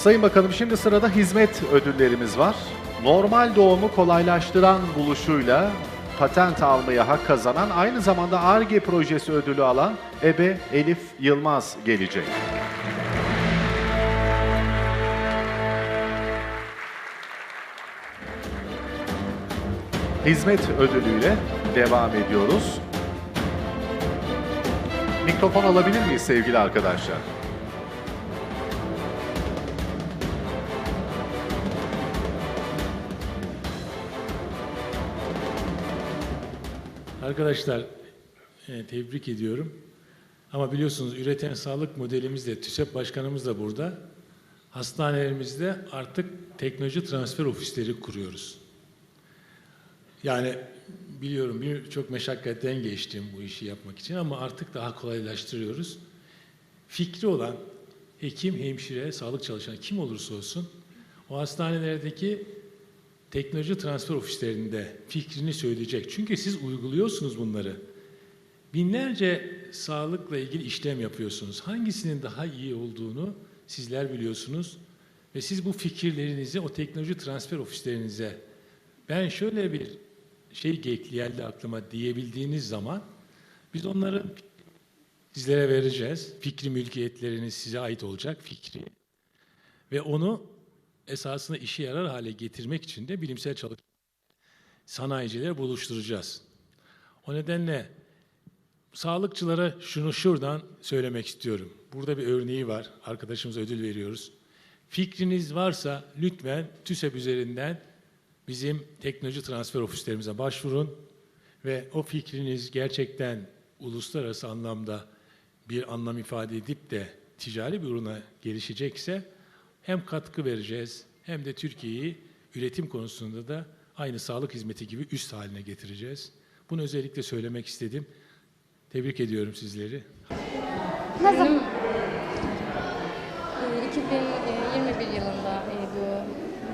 Sayın Bakanım şimdi sırada hizmet ödüllerimiz var. Normal doğumu kolaylaştıran buluşuyla patent almaya hak kazanan aynı zamanda ARGE projesi ödülü alan Ebe Elif Yılmaz gelecek. Hizmet ödülüyle devam ediyoruz. Mikrofon alabilir miyiz sevgili arkadaşlar? Arkadaşlar e, tebrik ediyorum. Ama biliyorsunuz üreten sağlık modelimiz de TÜSEP Başkanımız da burada. Hastanelerimizde artık teknoloji transfer ofisleri kuruyoruz. Yani biliyorum birçok meşakkatten geçtim bu işi yapmak için ama artık daha kolaylaştırıyoruz. Fikri olan hekim, hemşire, sağlık çalışanı kim olursa olsun o hastanelerdeki teknoloji transfer ofislerinde fikrini söyleyecek. Çünkü siz uyguluyorsunuz bunları. Binlerce sağlıkla ilgili işlem yapıyorsunuz. Hangisinin daha iyi olduğunu sizler biliyorsunuz. Ve siz bu fikirlerinizi o teknoloji transfer ofislerinize ben şöyle bir şey geldi aklıma diyebildiğiniz zaman biz onları sizlere vereceğiz. Fikri mülkiyetleriniz size ait olacak fikri. Ve onu esasında işe yarar hale getirmek için de bilimsel çalışma sanayicileri buluşturacağız. O nedenle sağlıkçılara şunu şuradan söylemek istiyorum. Burada bir örneği var. Arkadaşımıza ödül veriyoruz. Fikriniz varsa lütfen TÜSEP üzerinden bizim teknoloji transfer ofislerimize başvurun ve o fikriniz gerçekten uluslararası anlamda bir anlam ifade edip de ticari bir ürüne gelişecekse hem katkı vereceğiz hem de Türkiye'yi üretim konusunda da aynı sağlık hizmeti gibi üst haline getireceğiz. Bunu özellikle söylemek istedim. Tebrik ediyorum sizleri. Ne zaman? 2021 yılında e, bu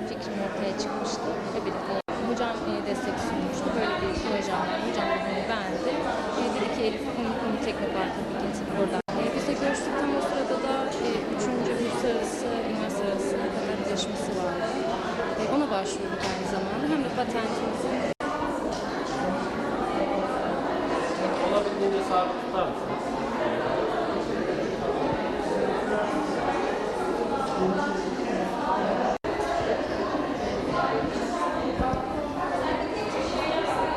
fikrim ortaya çıkmıştı. Ve birlikte hocam e, destek sunmuştu. Böyle bir projem var. Hocam bunu beğendi. E, dedi ki Elif Uni, Uni Teknopark'ın ikinci oradan. E, biz de görüştük tam o sırada da e, üçüncü uluslararası üniversite arası patent yarışması vardı. E, ona başvurduk aynı zamanda. Hem de patentimizin Olabildiğince sabit tutar mısınız?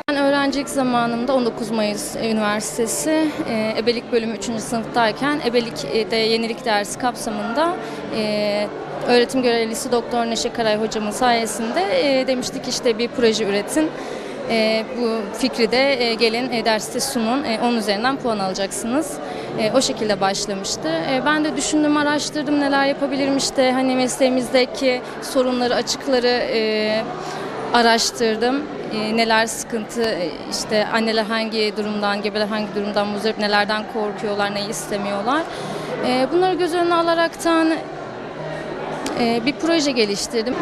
Ben öğrencilik zamanımda 19 Mayıs Üniversitesi e, ebelik bölümü 3. sınıftayken ebelikte yenilik dersi kapsamında e, öğretim görevlisi Doktor Neşe Karay hocamın sayesinde e, demiştik işte bir proje üretin. E, bu fikri de e, gelin e, derste sunun. E, onun üzerinden puan alacaksınız. E, o şekilde başlamıştı. E, ben de düşündüm, araştırdım neler yapabilirim işte hani mesleğimizdeki sorunları, açıkları e, araştırdım. E, neler sıkıntı, e, işte anneler hangi durumdan, gebeler hangi durumdan muzdarip, nelerden korkuyorlar, neyi istemiyorlar. E, bunları göz önüne alaraktan e, bir proje geliştirdim.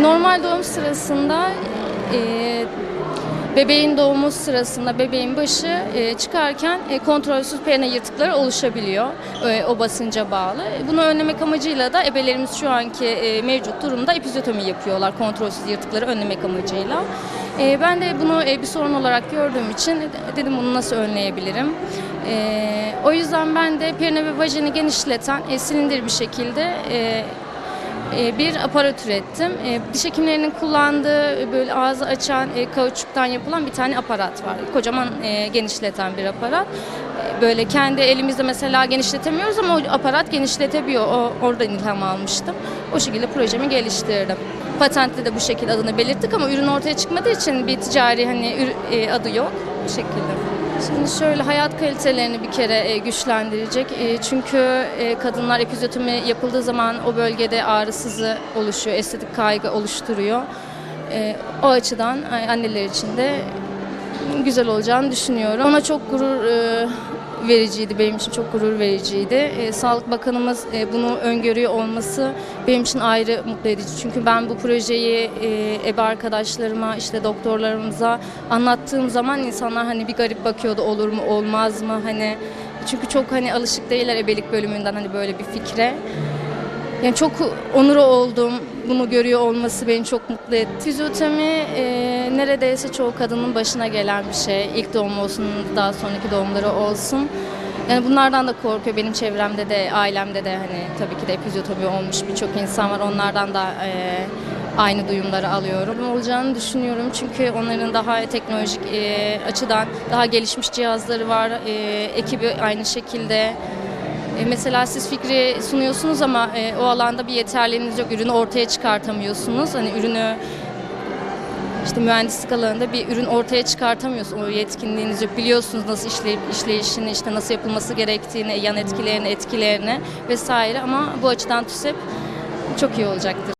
Normal doğum sırasında e, bebeğin doğumu sırasında bebeğin başı e, çıkarken e, kontrolsüz perine yırtıkları oluşabiliyor o basınca bağlı. Bunu önlemek amacıyla da ebelerimiz şu anki mevcut durumda epizotomi yapıyorlar kontrolsüz yırtıkları önlemek amacıyla. Ben de bunu bir sorun olarak gördüğüm için dedim bunu nasıl önleyebilirim. E, o yüzden ben de perine ve vajini genişleten e, silindir bir şekilde e, e, bir aparat ürettim. E, Diş hekimlerinin kullandığı böyle ağzı açan e, kauçuktan yapılan bir tane aparat var. Kocaman e, genişleten bir aparat. E, Böyle kendi elimizde mesela genişletemiyoruz ama o aparat genişletebiliyor. O, oradan ilham almıştım. O şekilde projemi geliştirdim. Patentte de bu şekilde adını belirttik ama ürün ortaya çıkmadığı için bir ticari hani ür- e, adı yok. Bu şekilde. Şimdi şöyle hayat kalitelerini bir kere e, güçlendirecek. E, çünkü e, kadınlar epizotomi yapıldığı zaman o bölgede ağrısızı oluşuyor, estetik kaygı oluşturuyor. O açıdan anneler için de güzel olacağını düşünüyorum. Ona çok gurur vericiydi, benim için çok gurur vericiydi. E, Sağlık Bakanımız e, bunu öngörüyor olması benim için ayrı mutlu edici. Çünkü ben bu projeyi e, ebe arkadaşlarıma, işte doktorlarımıza anlattığım zaman insanlar hani bir garip bakıyordu olur mu olmaz mı hani çünkü çok hani alışık değiller ebelik bölümünden hani böyle bir fikre. Yani çok onur oldum. Bunu görüyor olması beni çok mutlu etti. Fizyoterapi e, neredeyse çoğu kadının başına gelen bir şey. İlk doğum olsun, daha sonraki doğumları olsun. Yani bunlardan da korkuyor. Benim çevremde de, ailemde de hani tabii ki de fizyoterapi olmuş birçok insan var. Onlardan da e, aynı duyumları alıyorum. Olacağını düşünüyorum çünkü onların daha teknolojik e, açıdan daha gelişmiş cihazları var. E, ekibi aynı şekilde. E, Mesela siz fikri sunuyorsunuz ama e, o alanda bir yeterliğiniz yok. Ürünü ortaya çıkartamıyorsunuz. Hani ürünü işte mühendislik alanında bir ürün ortaya çıkartamıyorsunuz. O yetkinliğiniz yok. Biliyorsunuz nasıl işleyip işleyişini, işte nasıl yapılması gerektiğini, yan etkilerini, etkilerini vesaire ama bu açıdan TÜSEP çok iyi olacaktır.